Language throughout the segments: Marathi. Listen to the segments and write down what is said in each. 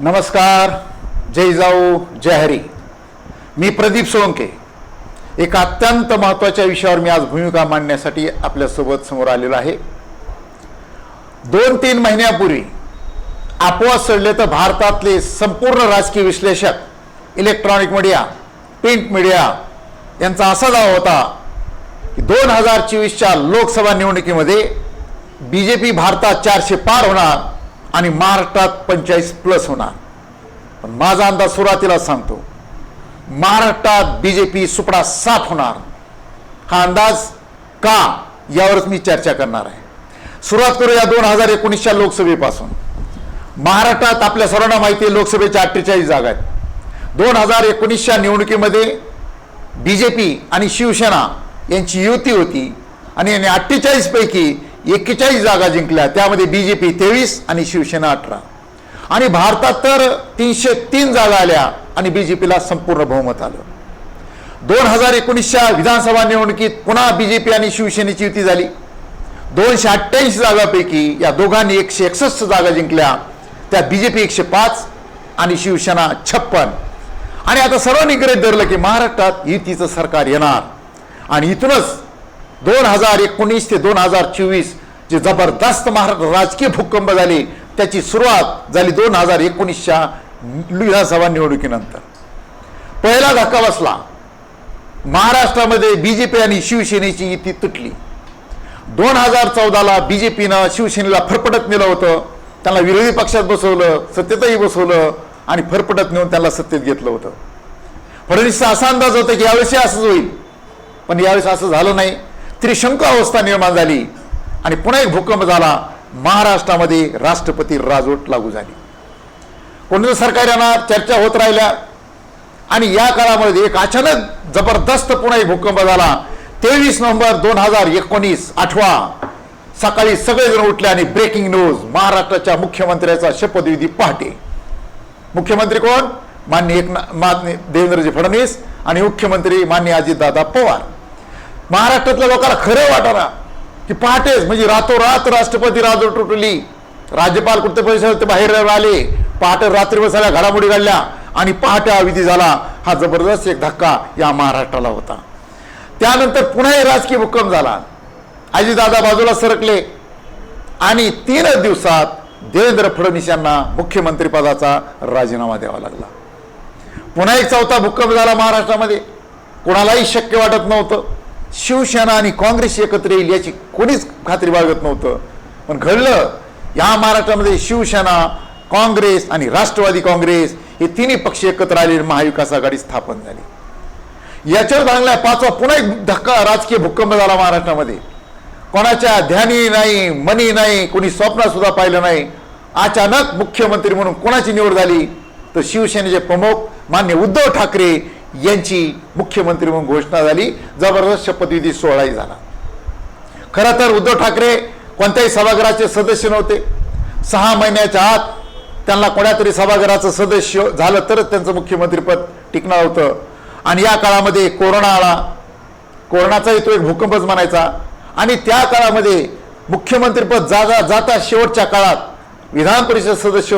नमस्कार जय जाऊ जय हरी. मी प्रदीप सोळंके. एका अत्यंत महत्त्वाच्या विषयावर मी आज भूमिका मांडण्यासाठी आपल्यासोबत समोर आलेलो आहे. दोन तीन महिन्यापूर्वी आपोआप सडले तर भारतातले संपूर्ण राजकीय विश्लेषक इलेक्ट्रॉनिक मीडिया प्रिंट मीडिया यांचा असा दावा होता की दोन हजार चोवीसच्या लोकसभा निवडणुकीमध्ये बी जे पी भारतात चारशे पार होणार. आणि महाराष्ट्रात पंचेचाळीस प्लस होणार. पण माझा अंदाज सुरुवातीला सांगतो महाराष्ट्रात बी जे पी सुपडा साफ होणार. हा अंदाज का यावरच मी चर्चा करणार आहे. सुरुवात करूया दोन हजार एकोणीसच्या लोकसभेपासून. महाराष्ट्रात आपल्या सर्वांना माहिती आहे लोकसभेच्या अठ्ठेचाळीस जागा आहेत. दोन हजार एकोणीसच्या निवडणुकीमध्ये बी जे पी आणि शिवसेना यांची युती होती आणि यांनी अठ्ठेचाळीसपैकी एक्केचाळीस जागा जिंकल्या. त्यामध्ये बी जे पी तेवीस आणि शिवसेना अठरा. आणि भारतात तर तीनशे तीन जागा आल्या आणि बी जे पीला संपूर्ण बहुमत आलं. दोन हजार एकोणीसच्या विधानसभा निवडणुकीत पुन्हा बी जे पी आणि शिवसेनेची युती झाली. दोनशे अठ्ठ्याऐंशी जागापैकी या दोघांनी एकशे एकसष्ट जागा जिंकल्या. त्या बी जे पी एकशे पाच आणि शिवसेना छप्पन. आणि आता सर्वांनी गृहीत धरलं की महाराष्ट्रात युतीचं सरकार येणार. आणि इथूनच दोन हजार एकोणीस ते दोन हजार चोवीस जे जबरदस्त महाराष्ट्र राजकीय भूकंप झाले त्याची सुरुवात झाली दोन हजार एकोणीसच्या विधानसभा निवडणुकीनंतर. पहिला धक्का बसला. महाराष्ट्रामध्ये बी जे पी आणि शिवसेनेची युती तुटली. दोन हजार चौदाला बी जे पीनं शिवसेनेला फरफटत नेलं होतं. त्यांना विरोधी पक्षात बसवलं सत्तेतही बसवलं आणि फरफटत नेऊन त्यांना सत्तेत घेतलं होतं. फडणवीसचा असा अंदाज होता की यावेळेस असंच होईल. पण यावेळेस असं झालं नाही. त्रिशंकू अवस्था निर्माण झाली. आणि पुन्हा एक भूकंप झाला. महाराष्ट्रामध्ये राष्ट्रपती राजवट लागू झाली. कोणतं सरकार येणार चर्चा होत राहिल्या? आणि या काळामध्ये एक अचानक जबरदस्त पुन्हा एक भूकंप झाला. तेवीस नोव्हेंबर दोन हजार एकोणीस आठवा. सकाळी सगळेजण उठले आणि ब्रेकिंग न्यूज महाराष्ट्राच्या मुख्यमंत्र्याचा शपथविधी पहाटे. मुख्यमंत्री कोण? मान्य एक देवेंद्रजी फडणवीस आणि मुख्यमंत्री मान्य अजितदादा पवार. महाराष्ट्रातल्या लोकांना खरं वाटाना की पहाटेच म्हणजे रातोरात राष्ट्रपती राजवट तुटली राज्यपाल कुठे परिषद बाहेर आले पहाटे रात्री बसायला घडामोडी घडल्या आणि पहाटे अविधी विधी झाला. हा जबरदस्त एक धक्का या महाराष्ट्राला होता. त्यानंतर पुन्हाही राजकीय भूकंप झाला. आजीदादा बाजूला सरकले. आणि तीनच दिवसात देवेंद्र फडणवीस यांना मुख्यमंत्रीपदाचा राजीनामा द्यावा लागला. पुन्हा एक चौथा भूकंप झाला महाराष्ट्रामध्ये. कोणालाही शक्य वाटत नव्हतं. शिवसेना आणि काँग्रेस एकत्र येईल याची कोणीच खात्री बाळगत नव्हतं. पण घडलं या महाराष्ट्रामध्ये शिवसेना काँग्रेस आणि राष्ट्रवादी काँग्रेस हे तिन्ही पक्ष एकत्र आले महाविकास आघाडी स्थापन झाली. याच्यावर चांगला पाचवा पुन्हा एक धक्का राजकीय भूकंप झाला महाराष्ट्रामध्ये. कोणाच्या ध्यानी नाही मनी नाही कोणी स्वप्न सुद्धा पाहिलं नाही. अचानक मुख्यमंत्री म्हणून कोणाची निवड झाली? तर शिवसेनेचे प्रमुख मान्य उद्धव ठाकरे यांची मुख्यमंत्री म्हणून घोषणा झाली. जबरदस्त शपथविधी सोहळाही झाला. खरं तर उद्धव ठाकरे कोणत्याही सभागृहाचे सदस्य नव्हते. सहा महिन्याच्या आत त्यांना कोण्यातरी सभागृहाचं सदस्य झालं तरच त्यांचं मुख्यमंत्रीपद टिकणार होतं. आणि या काळामध्ये कोरोना आला. कोरोनाचाही तो एक भूकंपच म्हणायचा. आणि त्या काळामध्ये मुख्यमंत्रीपद जागा जाता शेवटच्या काळात विधान परिषद सदस्य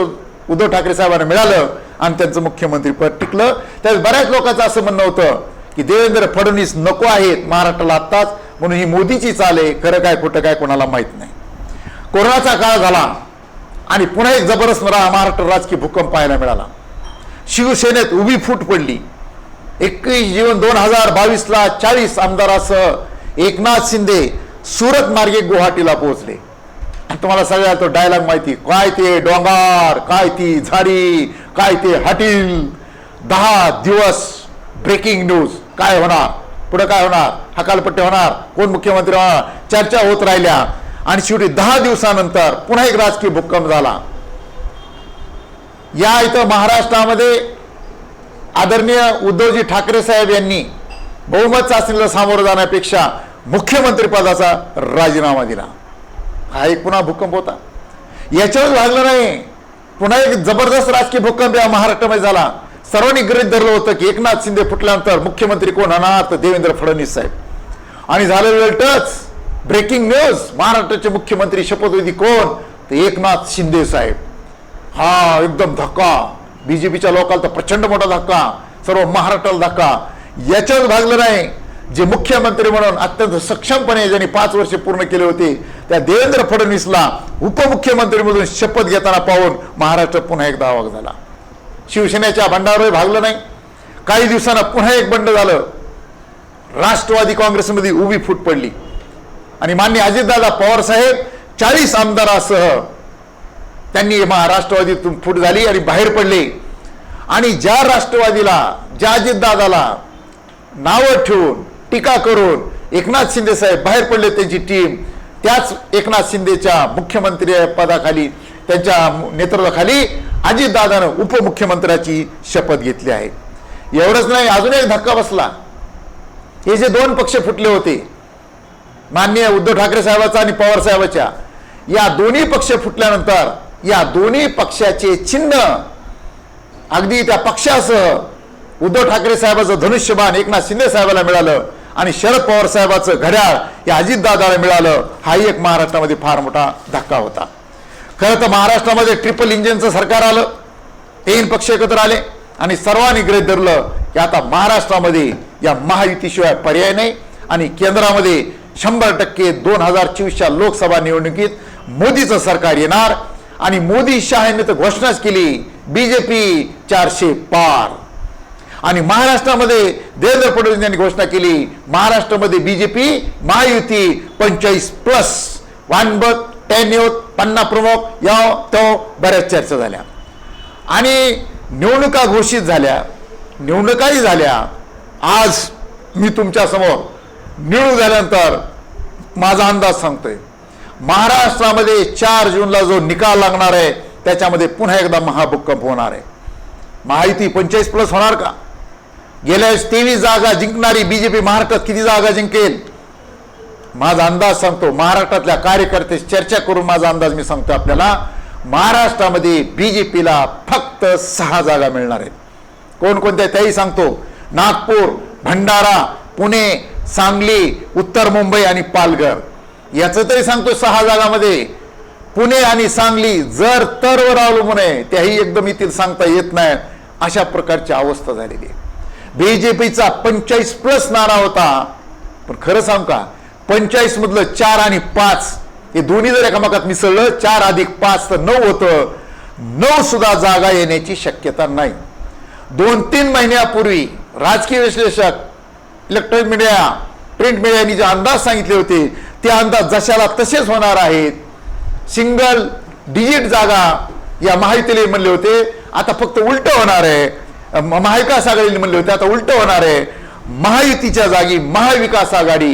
उद्धव ठाकरे साहेबांना मिळालं. आणि त्यांचं मुख्यमंत्रीपद टिकलं. त्यात बऱ्याच लोकांचं असं म्हणणं होतं की देवेंद्र फडणवीस नको आहेत महाराष्ट्राला आत्ताच म्हणून ही मोदीची चाल आहे. खरं काय खोटं काय कोणाला माहीत नाही. कोरोनाचा काळ झाला आणि पुन्हा एक जबरदस्त मला महाराष्ट्र राजकीय भूकंप पाहायला मिळाला. शिवसेनेत उभी फूट पडली. एकवीस जीवन दोन हजार बावीसला चाळीस आमदारासह एकनाथ शिंदे सुरत मार्गे गुवाहाटीला पोहोचले. तुम्हाला सगळ्या तो डायलॉग माहिती. काय ते डोंगर काय ती झाडी काय ते हटील? दहा दिवस ब्रेकिंग न्यूज काय होणार? पुढे काय होणार? हकालपट्टी होणार? कोण मुख्यमंत्री होणार? चर्चा होत राहिल्या. आणि शेवटी दहा दिवसानंतर पुन्हा एक राजकीय भूकंप झाला. या इथं महाराष्ट्रामध्ये आदरणीय उद्धवजी ठाकरे साहेब यांनी बहुमत चाचणीला सामोरं जाण्यापेक्षा मुख्यमंत्री पदाचा राजीनामा दिला. हा एक पुन्हा भूकंप होता. याच्यावर लागलं नाही. पुन्हा एक जबरदस्त राजकीय भूकंप या महाराष्ट्रामध्ये झाला. सर्वांनी गृहित धरलं होतं की एकनाथ शिंदे फुटल्यानंतर मुख्यमंत्री कोण होणार? तर देवेंद्र फडणवीस साहेब. आणि झालं टच. Breaking news. महाराष्ट्राचे मुख्यमंत्री शपथविधी कोण? तर एकनाथ शिंदे साहेब. हा एकदम धक्का. बीजेपीच्या लोकांना तर प्रचंड मोठा धक्का. सर्व महाराष्ट्राला धक्का. याच्याच भागलं नाही. जे मुख्यमंत्री म्हणून अत्यंत सक्षमपणे ज्यांनी पाच वर्ष पूर्ण केले होते त्या देवेंद्र फडणवीसला उपमुख्यमंत्री म्हणून शपथ घेताना पाहून महाराष्ट्र पुन्हा एकदा अवाक झाला. शिवसेनेच्या भंडारही भागलं नाही. काही दिवसांना पुन्हा एक बंड झालं. राष्ट्रवादी काँग्रेसमध्ये उभी फूट पडली. आणि मान्य अजितदादा पवारसाहेब चाळीस आमदारासह त्यांनी महाराष्ट्रवादीतून फूट झाली आणि बाहेर पडले. आणि ज्या राष्ट्रवादीला ज्या अजितदादाला नावं ठेवून टीका करून एकनाथ शिंदे साहेब बाहेर पडले त्यांची टीम त्याच एकनाथ शिंदेच्या मुख्यमंत्री पदाखाली त्यांच्या नेतृत्वाखाली अजितदादानं उपमुख्यमंत्र्याची शपथ घेतली आहे. एवढंच नाही अजून एक धक्का बसला. हे जे दोन पक्ष फुटले होते माननीय उद्धव ठाकरे साहेबाचा आणि पवार साहेबाच्या या दोन्ही पक्ष फुटल्यानंतर या दोन्ही पक्षाचे चिन्ह अगदी त्या पक्षासह उद्धव ठाकरे साहेबाचं धनुष्यबाण एकनाथ शिंदे साहेबाला मिळालं. आणि शरद पवार साहेबाचं घड्याळ या अजितदादाला मिळालं हाही एक महाराष्ट्रामध्ये फार मोठा धक्का होता. खरं तर महाराष्ट्रामध्ये ट्रिपल इंजिनचं सरकार आलं तीन पक्ष एकत्र आले आणि सर्वांनी गृहीत धरलं की आता महाराष्ट्रामध्ये या महायुतीशिवाय पर्याय नाही आणि केंद्रामध्ये शंभर टक्के दोन हजार चोवीसच्या लोकसभा निवडणुकीत मोदीचं सरकार येणार आणि मोदी शहा यांनी तर घोषणाच केली बीजेपी चारशे पार. आणि महाराष्ट्रामध्ये देवेंद्र फडणवीस यांनी घोषणा केली महाराष्ट्रामध्ये बीजेपी महायुती पंचेचाळीस प्लस वानबत टेन युथ पन्ना प्रमुख या तो बऱ्याच चर्चा झाल्या. आणि निवडणुका घोषित झाल्या निवडणुकाही झाल्या. आज मी तुमच्यासमोर निवडून झाल्यानंतर माझा अंदाज सांगतोय. महाराष्ट्रामध्ये चार जूनला जो निकाल लागणार आहे त्याच्यामध्ये पुन्हा एकदा महाभूकंप होणार आहे. महायुती पंचेचाळीस प्लस होणार का? गेल्या वेळेस तेवीस जागा जिंकणारी बीजेपी महाराष्ट्रात किती जागा जिंकेल? माझा अंदाज सांगतो महाराष्ट्रातल्या कार्यकर्ते चर्चा करून माझा अंदाज मी सांगतो आपल्याला. महाराष्ट्रामध्ये बीजेपीला फक्त सहा जागा मिळणार आहेत. कोणकोणत्या त्याही सांगतो. नागपूर भंडारा पुणे सांगली उत्तर मुंबई आणि पालघर. याचं तरी सांगतो सहा जागामध्ये. पुणे आणि सांगली जर तरवर अवलंबून आहे त्याही एकदम येथील सांगता येत नाही. अशा प्रकारची अवस्था झालेली आहे. बीजेपीचा पंचेचाळीस प्लस नारा होता. पण खरं सांग का? पंचेचाळीस मधलं चार आणि पाच हे दोन्ही जर एकामेकात मिसळलं चार अधिक पाच तर नऊ होतं. नऊ सुद्धा जागा येण्याची शक्यता नाही. दोन तीन महिन्यापूर्वी राजकीय विश्लेषक इलेक्ट्रॉनिक मीडिया प्रिंट मीडियाने जे अंदाज सांगितले होते ते अंदाज जशाला तसेच होणार आहेत. सिंगल डिजिट जागा या महायुतीला म्हणले होते. आता फक्त उलट होणार आहे. महाविकास आघाडीने म्हणले होते आता उलट होणार आहे. महायुतीच्या जागी महाविकास आघाडी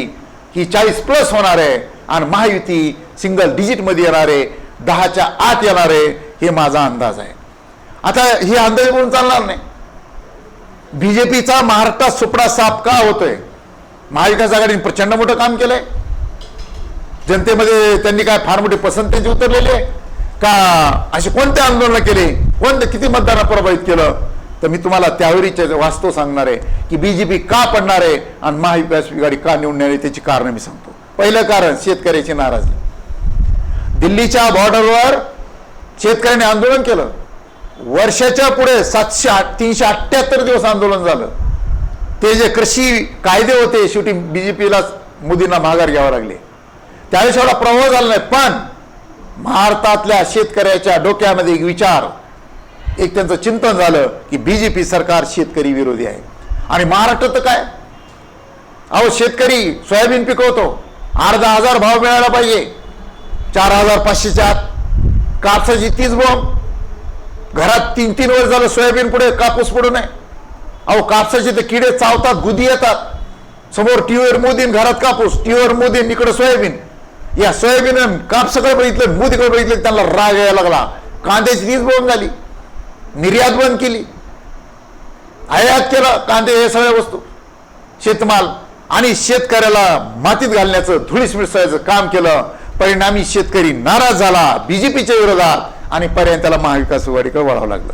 ही चाळीस प्लस होणार आहे. आणि महायुती सिंगल डिजिटमध्ये येणार आहे. दहाच्या आत येणार आहे. हे माझा अंदाज आहे. आता हे अंदाज बोलून चालणार नाही? बीजेपीचा महाराष्ट्रात सुपडा साफ का होतोय? महाविकास आघाडीने प्रचंड मोठं काम केलंय. जनतेमध्ये त्यांनी काय फार मोठी पसंत त्यांची उतरलेली आहे? का असे कोणते आंदोलन केले? कोणते किती मतदारांना प्रभावित केलं? तर मी तुम्हाला त्यावेळीचे वास्तव सांगणार आहे की बीजेपी का पडणार आहे आणि महाविकास आघाडी का निवडून येणार आहे त्याची कारण मी सांगतो. पहिलं कारण शेतकऱ्याची नाराजी दिल्लीच्या बॉर्डरवर शेतकऱ्यांनी आंदोलन केलं. वर्षाच्या पुढे सातशे आठ तीनशे अठ्ठ्याहत्तर दिवस आंदोलन झालं. ते जे कृषी कायदे होते शेवटी बीजेपीला मोदींना माघार घ्यावं लागले. त्यावेळेस एवढा प्रभाव झाला नाही पण भारतातल्या शेतकऱ्याच्या डोक्यामध्ये एक विचार एक त्यांचं चिंतन झालं की बीजेपी सरकार शेतकरी विरोधी आहे. आणि महाराष्ट्रात तर काय? अहो शेतकरी सोयाबीन पिकवतो. अर्धा हजार भाव मिळाला पाहिजे. चार हजार पाचशेच्या आत कापसाची तीच बॉम्ब घरात तीन तीन वर्ष झालं सोयाबीन पुढे कापूस पुढे नाही. अहो कापसाचे ते किडे चावतात गुदी येतात. समोर टीव्हीवर मोदीन घरात कापूस. टीव्हीवर मोदीन इकडे सोयाबीन. या सोयाबीन कापसाकडे बघितलं मोदीकडे बघितलं त्यांना राग यायला लागला. कांद्याची तीच बॉम्ब झाली. निर्यात बंद केली. आयात केलं कांदे हे सगळ्या वस्तू. शेतमाल आणि शेतकऱ्याला मातीत घालण्याचं धुळीस मिसळायचं काम केलं. परिणामी शेतकरी नाराज झाला बीजेपीच्या विरोधात आणि पर्याय त्याला महाविकास आघाडीकडे वळावं लागलं.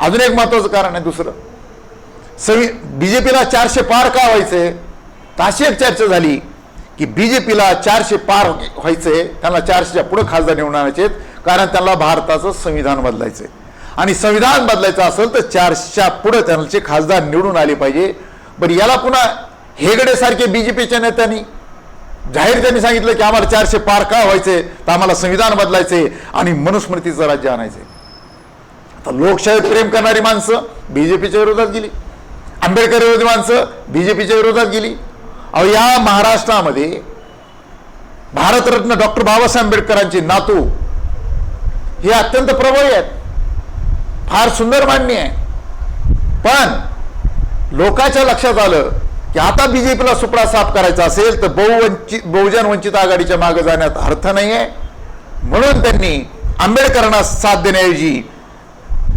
अजून एक महत्वाचं कारण आहे दुसरं. सवि बीजेपीला चारशे पार का व्हायचे? ताशी एक चर्चा झाली की बीजेपीला चारशे पार व्हायचे त्यांना चारशेच्या पुढे खासदार निवडून आणायचे कारण त्यांना भारताचं संविधान बदलायचंय. आणि संविधान बदलायचं असेल तर चारशा पुढे त्यांचे खासदार निवडून आले पाहिजे. बरं याला पुन्हा हेगडेसारखे बी जे बीजेपीच्या नेत्यांनी जाहीर त्यांनी सांगितलं की आम्हाला चारशे पार का व्हायचे तर आम्हाला संविधान बदलायचे आणि मनुस्मृतीचं राज्य आणायचे. आता लोकशाही प्रेम करणारी माणसं बीजेपीच्या विरोधात गेली. आंबेडकर विरोधी माणसं बीजेपीच्या विरोधात गेली. अहो या महाराष्ट्रामध्ये भारतरत्न डॉक्टर बाबासाहेब आंबेडकरांचे नातू हे अत्यंत प्रभावी आहेत. फार सुंदर मांडणी आहे. पण लोकांच्या लक्षात आलं की आता बीजेपीला सुपडा साफ करायचा असेल तर बहुवंचित बहुजन वंचित आघाडीच्या मागे जाण्यात अर्थ नाही आहे म्हणून त्यांनी आंबेडकरांना साथ देण्याऐवजी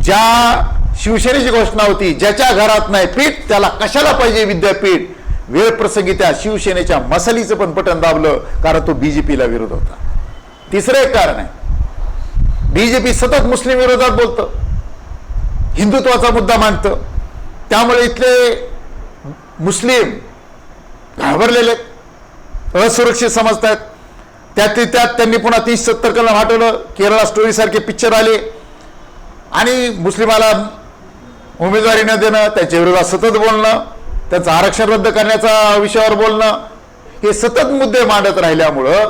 ज्या शिवसेनेची घोषणा होती ज्याच्या घरात नाही पीठ त्याला कशाला पाहिजे विद्यापीठ? वेळ प्रसंगी त्या शिवसेनेच्या मसलीचं पण पटन दाबलं कारण तो बीजेपीला विरोध होता. तिसरं एक कारण आहे. बीजेपी सतत मुस्लिम विरोधात बोलतं. हिंदुत्वाचा मुद्दा मांडतं त्यामुळे इथले मुस्लिम घाबरलेले आहेत, असुरक्षित आहेत त्यात त्यात त्यांनी पुन्हा तीस सत्तर कलम हटवलं. केरळा स्टोरीसारखे पिक्चर आले. आणि मुस्लिमाला उमेदवारी न देणं त्यांच्या विरोधात सतत बोलणं त्यांचं आरक्षण रद्द करण्याचा विषयावर बोलणं हे सतत मुद्दे मांडत राहिल्यामुळं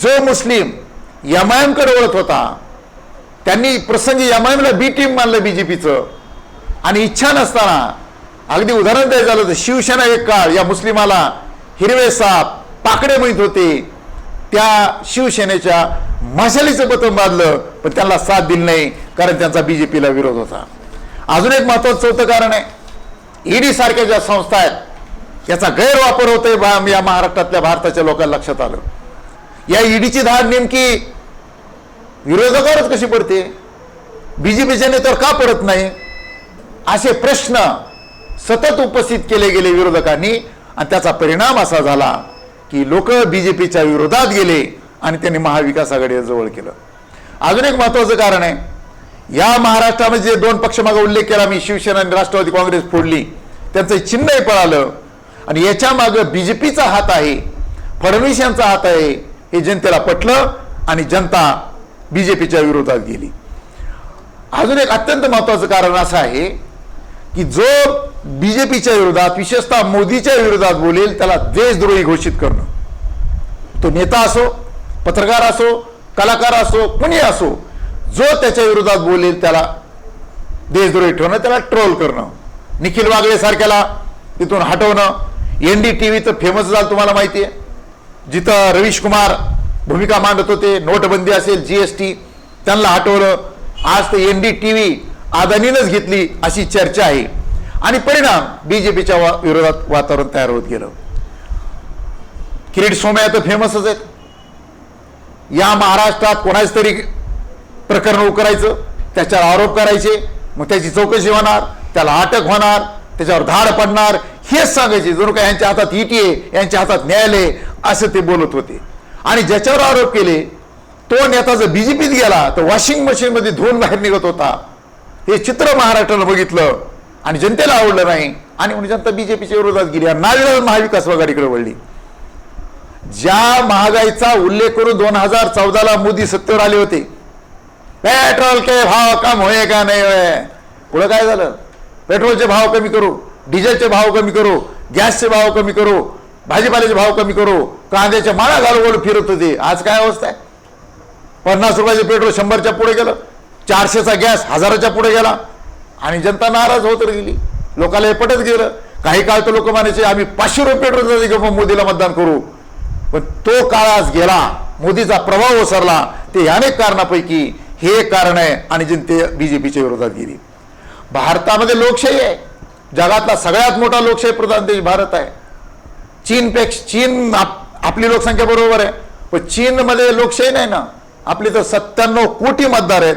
जो मुस्लिमकडे वळत होता त्यांनी प्रसंगी एमआयएमला बी टीम मानलं बीजेपीचं आणि इच्छा नसताना अगदी उदाहरण द्यायचं झालं तर शिवसेना एक काळ या मुस्लिमाला हिरवे साप पाकडे माहीत होते. त्या शिवसेनेच्या मशालीचं पतन बांधलं पण त्यांना साथ दिली नाही कारण त्यांचा बीजेपीला विरोध होता. अजून एक महत्वाचं चौथं कारण आहे ईडी सारख्या ज्या संस्था आहेत याचा गैरवापर होतोय बा- या महाराष्ट्रातल्या भारताच्या लोकांना लक्षात आलं. या ईडीची धाड नेमकी विरोधकावरच कशी पडते? बीजेपीच्या नेत्यावर का पडत नाही? असे प्रश्न सतत उपस्थित केले गेले विरोधकांनी. आणि त्याचा परिणाम असा झाला की लोक बीजेपीच्या विरोधात गेले आणि त्यांनी महाविकास आघाडी जवळ केलं. अजून एक महत्वाचं कारण आहे. या महाराष्ट्रामध्ये जे दोन पक्ष मागे उल्लेख केला मी शिवसेना आणि राष्ट्रवादी काँग्रेस फोडली त्यांचं चिन्हही पळालं. आणि याच्या मागं बीजेपीचा हात आहे फडणवीस यांचा हात आहे हे जनतेला पटलं आणि जनता बीजेपीच्या विरोधात गेली. अजून एक अत्यंत महत्वाचं कारण असं आहे की जो बीजेपीच्या विरोधात विशेषतः मोदीच्या विरोधात बोलेल त्याला देशद्रोही घोषित करणं. तो नेता असो पत्रकार असो कलाकार असो कुणी असो जो त्याच्या विरोधात बोलेल त्याला देशद्रोही ठेवणं त्याला ट्रोल करणं. निखिल वागळे सारख्याला तिथून हटवणं. एन डी टी व्ही तर फेमस झालं तुम्हाला माहिती आहे. जिथं रवीश कुमार भूमिका मांडत होते नोटबंदी असेल जीएसटी त्यांना हटवलं. आज तर एन डी टी व्ही अदानीनच घेतली अशी चर्चा आहे. आणि परिणाम बीजेपीच्या विरोधात वातावरण तयार होत गेलं. किरीट सोमया तर फेमसच आहेत. या महाराष्ट्रात कोणाच तरी प्रकरण उकरायचं त्याच्यावर आरोप करायचे मग त्याची चौकशी होणार त्याला अटक होणार त्याच्यावर धाड पडणार हेच सांगायचे. जणू काय यांच्या हातात ईटी आहे यांच्या हातात न्यायालय असं ते बोलत होते. आणि ज्याच्यावर आरोप केले तो नेता जर बीजेपीत गेला तर वॉशिंग मशीनमध्ये धुवून बाहेर निघत होता. हे चित्र महाराष्ट्रानं बघितलं आणि जनतेला आवडलं नाही आणि म्हणून जनता बीजेपीच्या विरोधात गेली आणि महाविकास आघाडीकडे वळली. ज्या महागाईचा उल्लेख करून दोन हजार चौदाला मोदी सत्तेवर आले होते. पेट्रोल के भाव कम होय का नाही होय पुढं काय झालं? पेट्रोलचे भाव कमी करू डिझेलचे भाव कमी करू गॅसचे भाव कमी करू भाजीपाल्याचे भाव कमी करू कांद्याच्या माळा घालू फिरत होते. आज काय अवस्था आहे? पन्नास रुपयाचे पेट्रोल शंभरच्या पुढे गेलं चारशेचा गॅस हजाराच्या पुढे गेला आणि जनता नाराज होत गेली. लोकांना हे पटत गेलं. काही काळ तर लोक म्हणायचे आम्ही पाचशे रुपये पेट्रोल घेऊन मोदीला मतदान करू. पण तो काळ आज गेला. मोदीचा प्रभाव ओसरला. ते अनेक कारणापैकी हे एक कारण आहे आणि जनते बीजेपीच्या विरोधात गेली. भारतामध्ये लोकशाही आहे. जगातला सगळ्यात मोठा लोकशाही प्रधान देश भारत आहे. चीनपेक्षा चीन आप- आपली लोकसंख्या बरोबर आहे. पण चीनमध्ये लोकशाही नाही ना. आपले तर सत्त्याण्णव कोटी मतदार आहेत.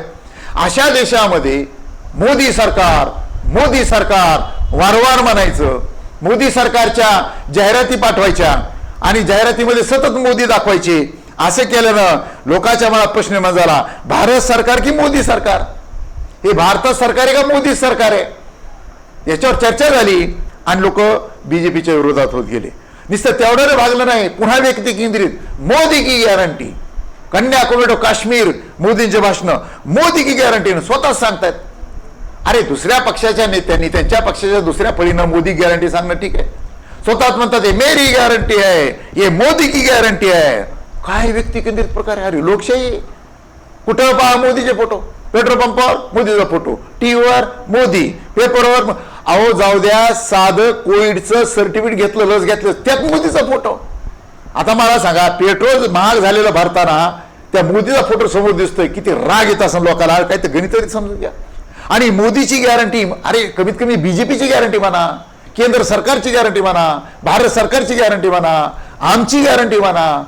अशा देशामध्ये मोदी सरकार मोदी सरकार वारंवार म्हणायचं मोदी सरकारच्या जाहिराती पाठवायच्या आणि जाहिरातीमध्ये सतत मोदी दाखवायचे असे केल्यानं लोकांच्या मनात प्रश्न निर्माण झाला भारत सरकार की मोदी सरकार? हे भारतात सरकार आहे का मोदी सरकार आहे? याच्यावर चर्चा झाली आणि लोक बीजेपीच्या विरोधात होत गेले. नुसतं तेवढं भागलं नाही. पुन्हा व्यक्ती केंद्रित. मोदी की गॅरंटी कन्याकुमारी काश्मीर मोदींचे भाषण. मोदी की गॅरंटीनं स्वतःच सांगतायत. अरे दुसऱ्या पक्षाच्या नेत्यांनी त्यांच्या पक्षाच्या दुसऱ्या फळीनं मोदी गॅरंटी सांगणं ठीक आहे. स्वतःच म्हणतात हे मेरी गॅरंटी आहे. हे मोदी की गॅरंटी आहे. काय व्यक्ती केंद्रित प्रकार आहे? अरे लोकशाही. कुठं पहा मोदीचे फोटो? पेट्रोल पंपावर मोदीचा फोटो. टीव्हीवर मोदी. पेपरवर अहो जाऊ द्या साधं कोविडचं सर्टिफिकेट घेतलं लस घेतलं त्यात मोदीचा फोटो आता मला सांगा पेट्रोल महाग झालेलं भरताना त्या मोदीचा फोटो समोर दिसतोय. किती राग येत असं लोकांना काय तर गणित तरी समजून घ्या. आणि मोदीची गॅरंटी अरे कमीत कमी बीजेपीची गॅरंटी म्हणा केंद्र सरकारची गॅरंटी म्हणा भारत सरकारची गॅरंटी म्हणा आमची गॅरंटी म्हणा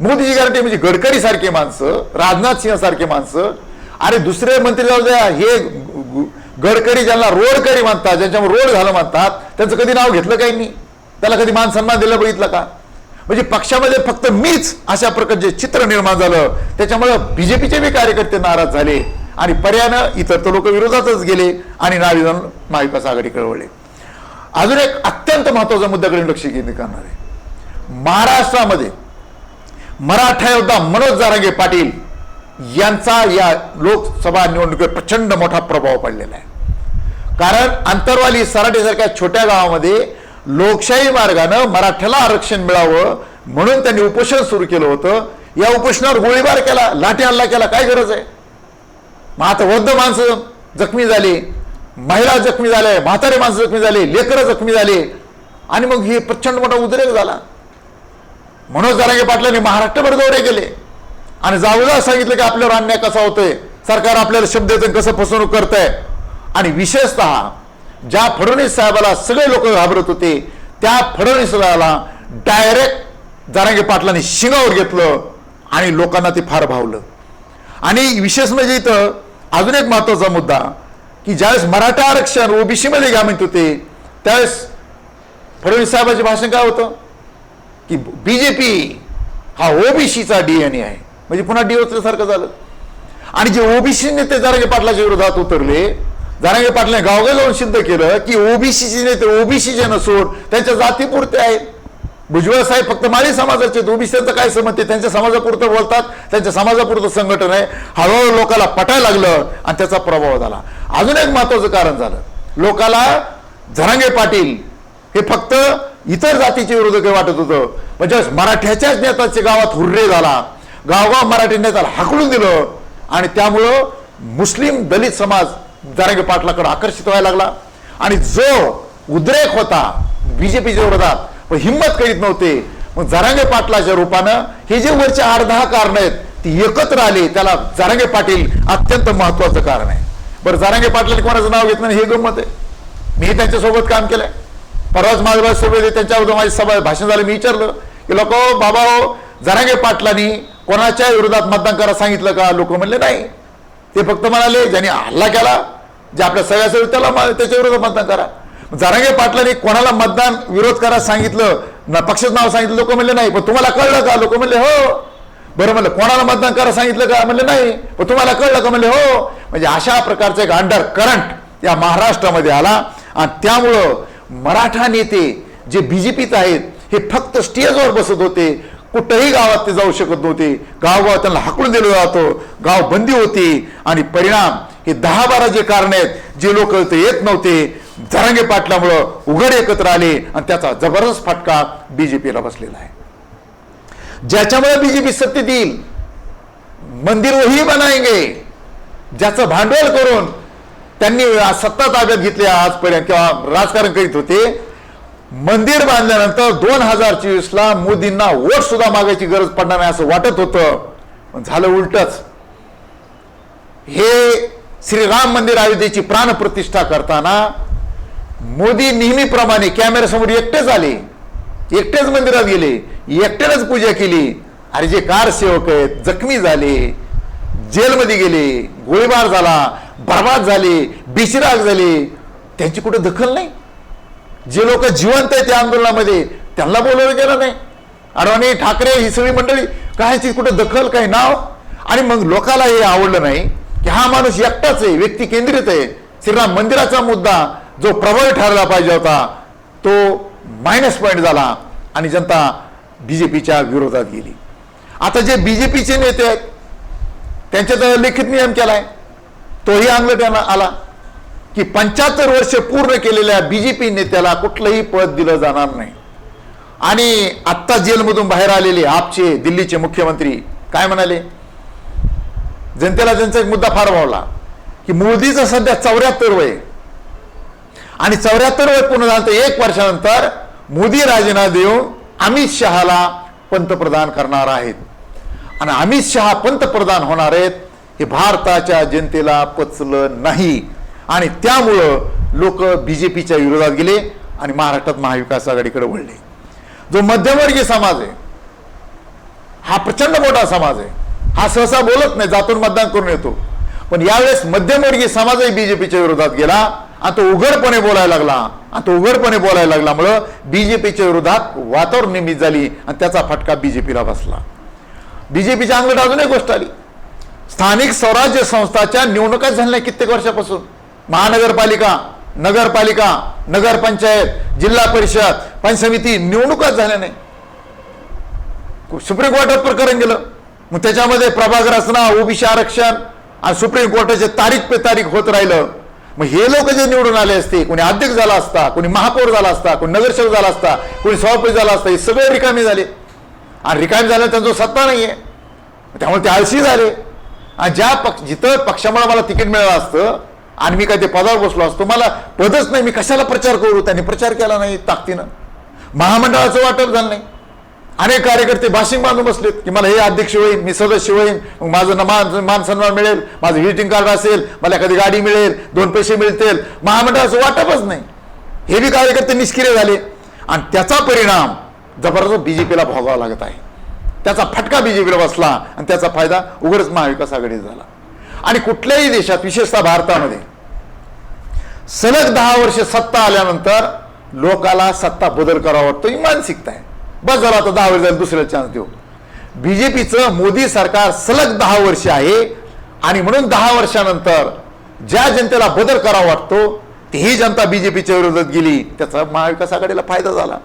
मोदीची गॅरंटी म्हणजे गडकरी सारखे माणसं राजनाथ सिंह सारखे माणसं अरे दुसरे मंत्री जाऊ द्या हे गडकरी ज्यांना रोडकरी म्हणतात ज्यांच्यावर रोड झालं म्हणतात त्यांचं कधी नाव घेतलं काही नाही. त्याला कधी मान सन्मान दिलं बघितलं का? म्हणजे पक्षामध्ये फक्त मीच अशा प्रकारचे चित्र निर्माण झालं त्याच्यामुळं बीजेपीचे बी कार्यकर्ते नाराज झाले आणि पर्यायानं इतर तर लोक विरोधातच गेले आणि नाविधान महाविकास आघाडी कळवले. अजून एक अत्यंत महत्त्वाचा मुद्द्याकडे लक्ष केंद्रित करणार आहे. महाराष्ट्रामध्ये मराठा योद्धा मनोज जारांगे पाटील यांचा या लोकसभा निवडणुकीवर प्रचंड मोठा प्रभाव पडलेला आहे. कारण अंतरवाली सराटेसारख्या छोट्या गावामध्ये लोकशाही मार्गानं मराठ्याला आरक्षण मिळावं म्हणून त्यांनी उपोषण सुरू केलं होतं. या उपोषणावर गोळीबार केला लाठी हल्ला केला काय गरज आहे? मग आता वृद्ध माणसं जखमी झाली महिला जखमी झाल्या म्हातारे माणसं जखमी झाले लेकरं जखमी झाले आणि मग हे प्रचंड मोठा उद्रेक झाला. मनोज जारांगे पाटलांनी महाराष्ट्रभर दौरे केले आणि जाऊला सांगितलं की आपल्यावर अन्याय कसा होतोय? सरकार आपल्याला शब्द देतं कसं फसवणूक करतंय? आणि विशेषतः ज्या फडणवीस साहेबाला सगळे लोक घाबरत होते त्या फडणवीस साहेबाला डायरेक्ट जारांगे पाटलांनी शिंगावर घेतलं आणि लोकांना ते फार भावलं. आणि विशेष म्हणजे इथं अजून एक महत्त्वाचा मुद्दा की ज्यावेळेस मराठा आरक्षण ओबीसीमध्ये घ्या म्हणत होते त्यावेळेस फडणवीस साहेबांचे भाषण काय होतं? की बीजेपी हा ओबीसीचा डीएनए आहे. म्हणजे पुन्हा डी सारखं झालं. आणि जे ओबीसी नेते जारांगे पाटलाच्या विरोधात उतरले जारांगे पाटलाने गावगाव जाऊन सिद्ध केलं की ओबीसीचे नेते ओबीसीचे नसून त्यांच्या जातीपुरते आहेत भुजबळ साहेब फक्त माळी समाजाचे ओबीसीचं काय समजते त्यांच्या समाजापुरतं बोलतात. त्यांच्या समाजापुरतं संघटन आहे. हळूहळू लोकांना पटायला लागलं आणि त्याचा प्रभाव झाला. अजून एक महत्वाचं कारण झालं. लोकाला झरांगे पाटील हे फक्त इतर जातीचे विरोधक वाटत होतं. म्हणजे मराठ्याच्याच नेत्याचे गावात हुर्रे झाला. गावगाव मराठी नेत्याला हाकलून दिलं. आणि त्यामुळं मुस्लिम दलित समाज जरांगे पाटलाकडे आकर्षित व्हायला लागला. आणि जो उद्रेक होता बीजेपीच्या विरोधात पण हिंमत करीत नव्हते. मग जरांगे पाटलाच्या रूपानं हे जे वरचे आठ दहा कारण आहेत ती एकत्र आली. त्याला जारांगे पाटील अत्यंत महत्वाचं कारण आहे. बरं जारांगे पाटील कोणाचं नाव घेत नाही हे गंमत आहे? मी त्यांच्यासोबत काम केलंय. परवाच माझ्या सोबत त्यांच्याबरोबर माझी सभा भाषण झालं मी विचारलं की लोक बाबा हो जरांगे पाटलांनी कोणाच्या विरोधात मतदान करा सांगितलं का? लोक म्हणले नाही. ते फक्त म्हणाले ज्यांनी हल्ला केला जे आपल्या सगळ्या त्याला मा- त्याच्या विरोधात मतदान करा. जरांगे पाटलांनी कोणाला मतदान विरोध करा सांगितलं ना पक्षाचं नाव सांगितलं लोक म्हणले नाही. पण तुम्हाला कळलं का? लोक म्हणले हो. बरं म्हणलं कोणाला मतदान करा सांगितलं का? म्हणले नाही. पण तुम्हाला कळलं का? म्हणले हो. म्हणजे अशा प्रकारचं एक अंडर करंट या महाराष्ट्रामध्ये आला. आणि त्यामुळं मराठा नेते जे बीजेपीत आहेत हे फक्त स्टेजवर बसत होते. कुठंही गावात ते जाऊ शकत नव्हते. गावगाव त्यांना हाकलून दिलं जातो. गाव बंदी होती. आणि परिणाम हे दहा बारा जे कारण आहेत जे लोक ते येत नव्हते जरांगे पाटल्यामुळं उघड एकत्र आले आणि त्याचा जबरदस्त फटका बीजेपीला बसलेला आहे. ज्याच्यामुळे बीजेपी सत्तेत येईल मंदिर वही बनाएंगे ज्याचं भांडवल करून त्यांनी सत्ता ताब्यात घेतली आजपर्यंत किंवा राजकारण करीत होते मंदिर बांधल्यानंतर दोन हजार चोवीसला मोदींना वोट सुद्धा मागायची गरज पडणार नाही असं वाटत होतं. झालं उलटच. हे श्रीराम मंदिर अयोध्येची प्राणप्रतिष्ठा करताना मोदी नेहमीप्रमाणे कॅमेऱ्यासमोर एकटेच आले. एकटेच मंदिरात गेले. एकट्यानेच पूजा केली. अरे जे कार सेवक आहेत जखमी झाले जेलमध्ये गेले गोळीबार झाला बर्बाद झाले बिशिराग झाले त्यांची कुठे दखल नाही? जे लोक जिवंत आहे त्या आंदोलनामध्ये त्यांना बोलवलं गेलं नाही. अडवाणी ठाकरे ही सगळी मंडळी कायची कुठं दखल काही नाव. आणि मग लोकाला हे आवडलं नाही की हा माणूस एकटाच आहे व्यक्ती केंद्रित आहे. श्रीराम मंदिराचा मुद्दा जो प्रबळ ठरला पाहिजे होता तो मायनस पॉईंट झाला आणि जनता बीजेपीच्या विरोधात गेली. आता जे बीजेपीचे नेते आहेत त्यांच्यात लिखित नियम केलाय. तोही अंगलट आला. की पंच्याहत्तर वर्ष पूर्ण केलेल्या बीजेपी नेत्याला कुठलंही पद दिलं जाणार नाही. आणि आत्ता जेलमधून बाहेर आलेले आपचे दिल्लीचे मुख्यमंत्री काय म्हणाले? जनतेला त्यांचा एक मुद्दा फार भावला की मोदीचं सध्या चौऱ्याहत्तर वय आणि चौऱ्याहत्तर वय पूर्ण झालं तर एक वर्षानंतर मोदी राजीनामा देऊन अमित शहाला पंतप्रधान करणार आहेत. आणि अमित शहा पंतप्रधान होणार आहेत हे भारताच्या जनतेला पचलं नाही. आणि त्यामुळं लोक बीजेपीच्या विरोधात गेले आणि महाराष्ट्रात महाविकास आघाडीकडे वळले. जो मध्यमवर्गीय समाज आहे हा प्रचंड मोठा समाज आहे. हा सहसा बोलत नाही जातून मतदान करून येतो. पण यावेळेस मध्यमवर्गीय समाजही बीजेपीच्या विरोधात गेला आणि तो उघडपणे बोलायला लागला. आणि तो उघडपणे बोलायला लागल्यामुळं बीजेपीच्या विरोधात वातावरण निर्मित झाली आणि त्याचा फटका बीजेपीला बसला. बीजेपीच्या अंगलट अजून एक गोष्ट आली. स्थानिक स्वराज्य संस्थाच्या निवडणुका झाल्या कित्येक वर्षापासून. महानगरपालिका नगरपालिका नगरपंचायत जिल्हा परिषद पंचायत समिती निवडणुकाच झाल्या नाही सुप्रीम कोर्टात प्रकरण गेलं. मग त्याच्यामध्ये प्रभाकर असणार ओबीसी आरक्षण आणि सुप्रीम कोर्टाचे तारीख पे तारीख होत राहिलं. मग हे लोक जे निवडून आले असते कोणी अध्यक्ष झाला असता कोणी महापौर झाला असता कोणी नगरसेवक झाला असता कोणी सभापती झाला असता हे सगळे रिकामे झाले. आणि रिकामे झाले त्यांचं सत्ता नाहीये. त्यामुळे ते आळशी झाले. आणि ज्या पक्ष जिथं पक्षामुळे मला तिकीट मिळालं असतं आणि मी काय ते पदावर बसलो असतो. मला पदच नाही. मी कशाला प्रचार करू? त्यांनी प्रचार केला नाही ताकदीनं. महामंडळाचं वाटप झालं नाही. अनेक कार्यकर्ते भाषिंग बांधून बसलेत की मला हे अध्यक्ष होईल मी सदस्य होईल मग माझं मान मान सन्मान मिळेल माझं व्हिजिटिंग कार्ड असेल मला एखादी गाडी मिळेल दोन पैसे मिळतील. महामंडळाचं वाटपच नाही. हे बी कार्यकर्ते निष्क्रिय झाले. आणि त्याचा परिणाम जबरदस्त बीजेपीला भोगावा लागत आहे. त्याचा फटका बीजेपीला बसला आणि त्याचा फायदा उघडच महाविकास आघाडीत झाला. आणि कुठल्याही देशात विशेषतः भारतामध्ये सलग दहा वर्ष सत्ता आल्यानंतर लोकाला सत्ता बदल करावा वाटतो ही मानसिकता आहे. बस झाला आता दहा वर्ष दुसऱ्याला चान्स देऊ. बीजेपीचं मोदी सरकार सलग दहा वर्ष आहे आणि म्हणून दहा वर्षानंतर ज्या जनतेला बदल करावा वाटतो तीही जनता बीजेपीच्या विरोधात गेली. त्याचा महाविकास आघाडीला फायदा झाला.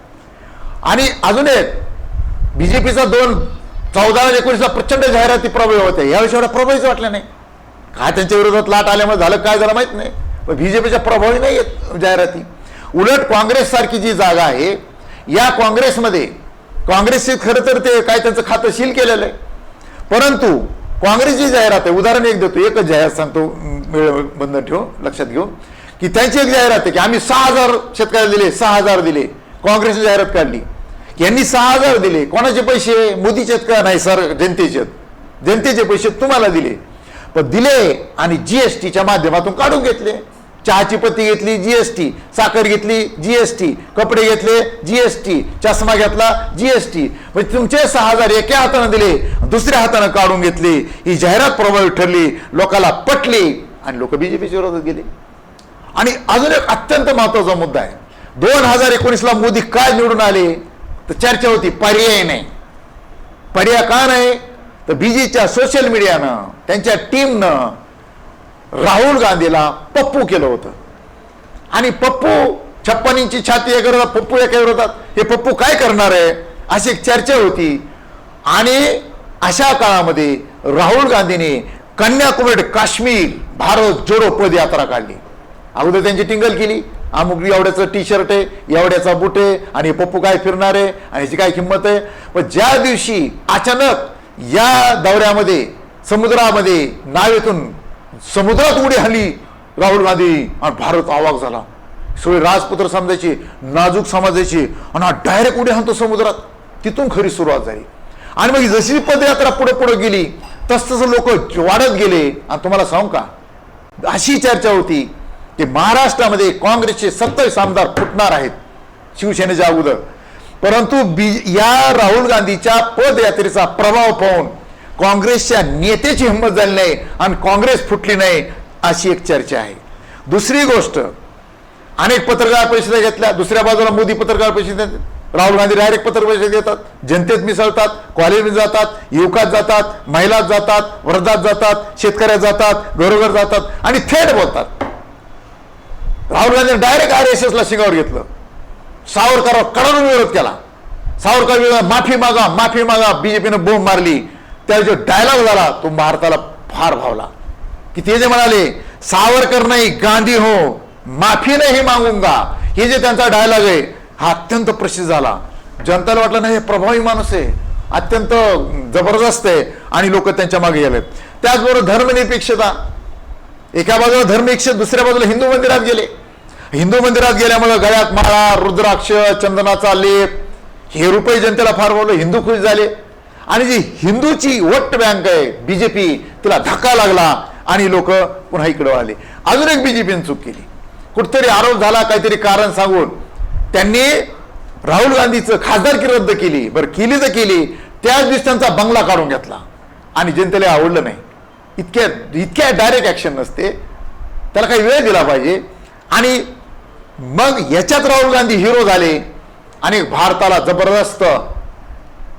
आणि अजून एक बीजेपीचा दोन चौदा आणि एकोणीसला प्रचंड जाहिराती प्रभावी होते याविषयी एवढा प्रभावीच वाटल्या नाही. काय त्यांच्या विरोधात लाट आल्यामुळे झालं काय झालं माहीत नाही. पण बीजेपीच्या प्रभावी नाही आहेत जाहिराती. उलट काँग्रेस सारखी जी जागा आहे या काँग्रेसमध्ये काँग्रेसचे खरं तर ते काय त्यांचं खातं शील केलेलं आहे. परंतु काँग्रेसची जाहिरात आहे उदाहरण एक देतो एकच जाहिरात सांगतो वेळ बंद ठेव लक्षात घेऊ. की त्यांची एक जाहिरात आहे की आम्ही सहा हजार शेतकऱ्याला दिले सहा हजार दिले काँग्रेसने जाहिरात काढली. की यांनी सहा हजार दिले कोणाचे पैसे? मोदीचे का? नाही सर जनतेचे जनतेचे पैसे तुम्हाला दिले. पण दिले आणि जीएसटीच्या माध्यमातून काढून घेतले. चहाची पत्ती घेतली जीएसटी साखर घेतली जीएसटी कपडे घेतले जीएसटी चष्मा घेतला जीएसटी म्हणजे तुमचे सहा हजार एका हाताने दिले दुसऱ्या हाताने काढून घेतली ही जाहिरात प्रभावी ठरली लोकाला पटली आणि लोक बीजेपीच्या विरोधात गेले. आणि अजून एक अत्यंत महत्त्वाचा मुद्दा आहे. दोन हजार एकोणीसला मोदी काय निवडून आले तर चर्चा होती पर्याय नाही. पर्याय का नाही? तर बीजेच्या सोशल मीडियानं त्यांच्या टीमनं राहुल गांधीला पप्पू केलं होतं. आणि पप्पू छप्पन इंची छाती एका विरोधात पप्पू एका विरोधात हे पप्पू काय करणार आहे? अशी एक चर्चा होती. आणि अशा काळामध्ये राहुल गांधीने कन्याकुमारी काश्मीर भारत जोडो पदयात्रा काढली. अगोदर त्यांची टिंगल केली. अमुक एवढ्याचं टी शर्ट आहे एवढ्याचा बुट आहे आणि पप्पू काय फिरणार आहे? आणि ह्याची काय किंमत आहे? पण ज्या दिवशी अचानक या दौऱ्यामध्ये समुद्रामध्ये नावेतून समुद्रात उडी हल्ली राहुल गांधी आणि भारत आवाक झाला. सगळे राजपुत्र समजायचे नाजूक समाजाचे आणि डायरेक्ट उडी हाणतो समुद्रात. तिथून खरी सुरुवात झाली. आणि मग जशी पदयात्रा पुढे पुढे गेली तस तसं लोक वाढत गेले. आणि तुम्हाला सांगू का? अशी चर्चा होती की महाराष्ट्रामध्ये काँग्रेसचे सत्तावीस आमदार फुटणार आहेत शिवसेनेच्या अगोदर. परंतु बी या राहुल गांधीच्या पदयात्रेचा प्रभाव पाहून काँग्रेसच्या नेत्याची हिंमत झाली नाही आणि काँग्रेस फुटली नाही अशी एक चर्चा आहे. दुसरी गोष्ट अनेक पत्रकार परिषदा घेतल्या. दुसऱ्या बाजूला मोदी पत्रकार परिषद राहुल गांधी डायरेक्ट पत्रकार परिषद घेतात. जनतेत मिसळतात कॉलेजमध्ये जातात युवकात जातात महिलात जातात वर्धात जातात शेतकऱ्यात जातात घरोघर जातात आणि थेट बोलतात. राहुल गांधीने डायरेक्ट आर एस एसला शिंगावर घेतलं. सावरकरावर कडाडून विरोध केला. सावरकर माफी मागा माफी मागा बीजेपीनं बोंब मारली. त्या जो डायलॉग झाला तो भारताला फार भावला. की ते जे म्हणाले सावरकर नाही गांधी हो माफी नाही मागूंगा हे जे त्यांचा डायलॉग आहे हा अत्यंत प्रसिद्ध झाला. जनतेला वाटलं नाही हे प्रभावी माणूस आहे. अत्यंत जबरदस्त आहे. आणि लोक त्यांच्या मागे गेलेत. त्याचबरोबर धर्मनिरपेक्षता एका बाजूला धर्मनिरपेक्ष दुसऱ्या बाजूला हिंदू मंदिरात गेले. हिंदू मंदिरात गेल्यामुळे गळ्यात माळा रुद्राक्ष चंदनाचा लेप हे रुपये जनतेला फार बोललो हिंदू खुश झाले. आणि जी हिंदूची वट्ट बँक आहे बीजेपी तिला धक्का लागला आणि लोक पुन्हा इकडे आले. अजून एक बीजेपीने चूक केली. कुठतरी आरोप झाला काहीतरी कारण सांगून. त्यांनी राहुल गांधीचं खासदारकी रद्द केली बरं केली तर केली त्याच दिवशी त्यांचा बंगला काढून घेतला. आणि जनतेला आवडलं नाही. इतक्या इतक्या डायरेक्ट ॲक्शन नसते. त्याला काही वेळ दिला पाहिजे. आणि मग याच्यात राहुल गांधी हिरो झाले. आणि भारताला जबरदस्त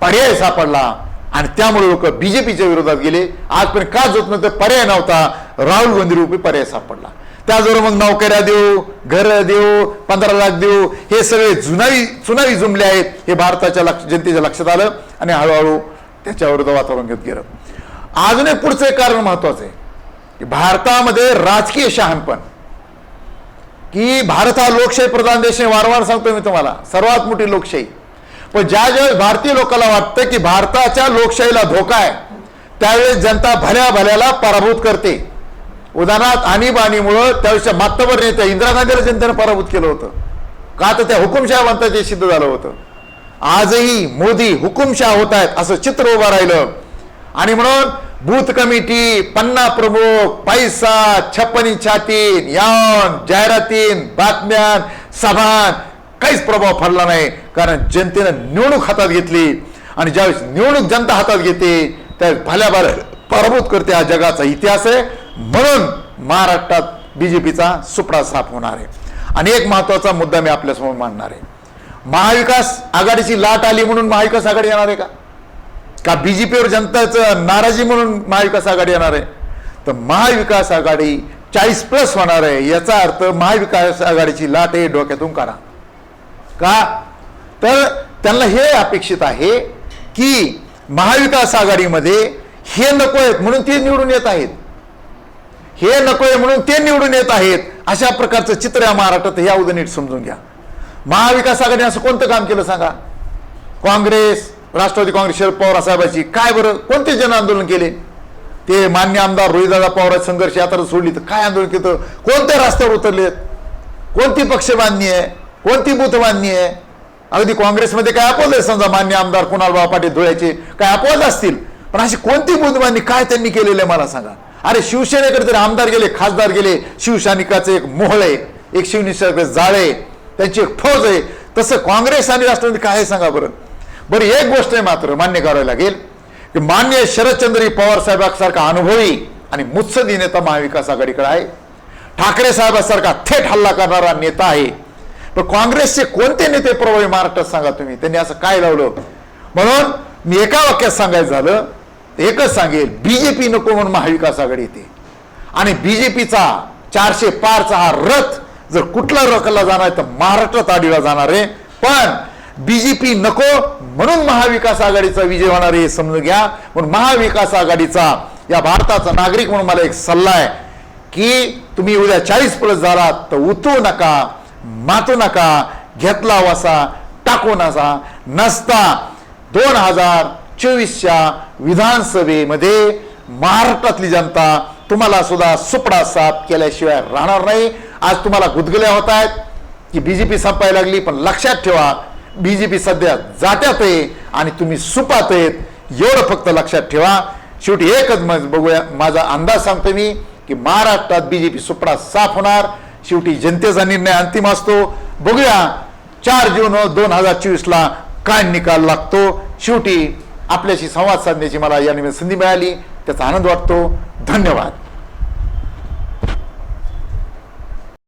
पर्याय सापडला. आणि त्यामुळे लोक बीजेपीच्या विरोधात गेले. आजपर्यंत का जोत नव्हतं पर्याय नव्हता. राहुल गांधी रूपी पर्याय सापडला. त्याचबरोबर मग नोकऱ्या देऊ घर देऊ पंधरा लाख देऊ हे सगळे जुनावी चुनावी जुमले आहेत. हे भारताच्या लक्ष जनतेच्या लक्षात आलं आणि हळूहळू त्याच्याविरुद्ध वातावरण घेत गेलं. अजून एक पुढचं एक कारण महत्वाचं आहे. की भारतामध्ये राजकीय शहाणपण. की भारत हा लोकशाही प्रधान देश आहे वारंवार सांगतो मी तुम्हाला. सर्वात मोठी लोकशाही. पण ज्या ज्यावेळेस भारतीय लोकांना वाटतं की भारताच्या लोकशाहीला धोका आहे त्यावेळेस जनता भल्या भल्याला पराभूत करते. उदाहरणार्थ आणीबाणीमुळं त्यावेळेसच्या मातबर नेत्या इंदिरा गांधीला जनतेनं पराभूत केलं होतं. का तर त्या हुकुमशाह म्हणतात ते सिद्ध झालं होतं. आजही मोदी हुकुमशाह होत आहेत असं चित्र उभं राहिलं. आणि म्हणून बूथ कमिटी पन्ना प्रमुख पैसा छप्पनी छातीन यान जाहिरातीन बातम्यान सभान काहीच प्रभाव पडला नाही. कारण जनतेनं निवडणूक हातात घेतली आणि ज्यावेळेस निवडणूक जनता हातात घेते त्यावेळेस भल्या भल्या पराभूत करते हा जगाचा इतिहास आहे. म्हणून महाराष्ट्रात बीजेपीचा सुपडा साफ होणार आहे. आणि एक महत्त्वाचा मुद्दा मी आपल्यासमोर मांडणार आहे. महाविकास आघाडीची लाट आली म्हणून महाविकास आघाडी येणार आहे का? का बीजेपीवर जनताचं नाराजी म्हणून महाविकास आघाडी येणार आहे? तर महाविकास आघाडी चाळीस प्लस होणार आहे. याचा अर्थ महाविकास आघाडीची लाट हे डोक्यातून काढा. का? तर त्यांना हे अपेक्षित आहे की महाविकास आघाडीमध्ये हे नको आहेत म्हणून ते निवडून येत आहेत. हे नको आहे म्हणून ते निवडून येत आहेत. अशा प्रकारचं चित्र या महाराष्ट्रात हे उद्या नीट समजून घ्या. महाविकास आघाडीने असं कोणतं काम केलं सांगा? काँग्रेस राष्ट्रवादी काँग्रेस शरद पवार साहेबांची काय बरं? कोणते जन आंदोलन केले? ते मान्य आमदार रोहिदादा पवार संघर्ष यात्रा सोडली तर काय आंदोलन केलं? कोणत्या रस्त्यावर उतरलेत? कोणती पक्ष बांधणी आहे? कोणती बूथ आहे? अगदी काँग्रेसमध्ये काय अपवाद आहे समजा मान्य आमदार कुणालबाबा पाटील धुळ्याचे काय अपवाद असतील? पण अशी कोणती बूथ काय त्यांनी केलेलं आहे मला सांगा. अरे शिवसेनेकडे जर आमदार गेले खासदार गेले शिवसैनिकाचं एक मोहळ आहे एक शिवनिष्ठाचे जाळे त्यांची एक फौज आहे तसं काँग्रेस आणि राष्ट्रवादी काय आहे सांगा बरं? बरं एक गोष्ट आहे मात्र मान्य करावी लागेल की मान्य शरदचंद्र पवार साहेबांसारखा अनुभवी आणि मुत्सदी नेता महाविकास आघाडीकडे आहे. ठाकरे साहेबांसारखा थेट हल्ला करणारा नेता आहे. तर काँग्रेसचे कोणते नेते प्रभावी महाराष्ट्रात सांगा तुम्ही? त्यांनी असं काय लावलं? म्हणून मी एका वाक्यात सांगायचं झालं एकच सांगेल बीजेपी नको म्हणून महाविकास आघाडी येते. आणि बीजेपीचा चारशे पारचा हा रथ जर कुठला रखला जाणार तर महाराष्ट्रात आडीला जाणार आहे. पण बीजेपी नको म्हणून महाविकास आघाडीचा विजय होणार आहे हे समजून घ्या. म्हणून महाविकास आघाडीचा या भारताचा नागरिक म्हणून मला एक सल्ला आहे की तुम्ही उद्या चाळीस प्लस झालात तर उतरू नका. मातू नका घेतला वसा टाकू नसा. नसता दोन हजार चोवीसच्या विधानसभेमध्ये महाराष्ट्रातली जनता तुम्हाला सुद्धा सुपडा साफ केल्याशिवाय राहणार नाही. आज तुम्हाला गुदगुल्या होत आहेत की बी जे पी संपायला लागली पण लक्षात ठेवा बी जे पी सध्या जात्यात आहे आणि तुम्ही सुपात आहेत. एवढं फक्त लक्षात ठेवा. शेवटी एकच मग बघूया. माझा अंदाज सांगतो मी की महाराष्ट्रात बी जे पी सुपडा साफ होणार. शेवटी जनतेचा निर्णय अंतिम असतो. बघूया चार जून दोन हजार चोवीसला काय निकाल लागतो? शेवटी आपल्याशी संवाद साधण्याची मला यानिमित्त संधी मिळाली. त्याचा आनंद वाटतो. धन्यवाद.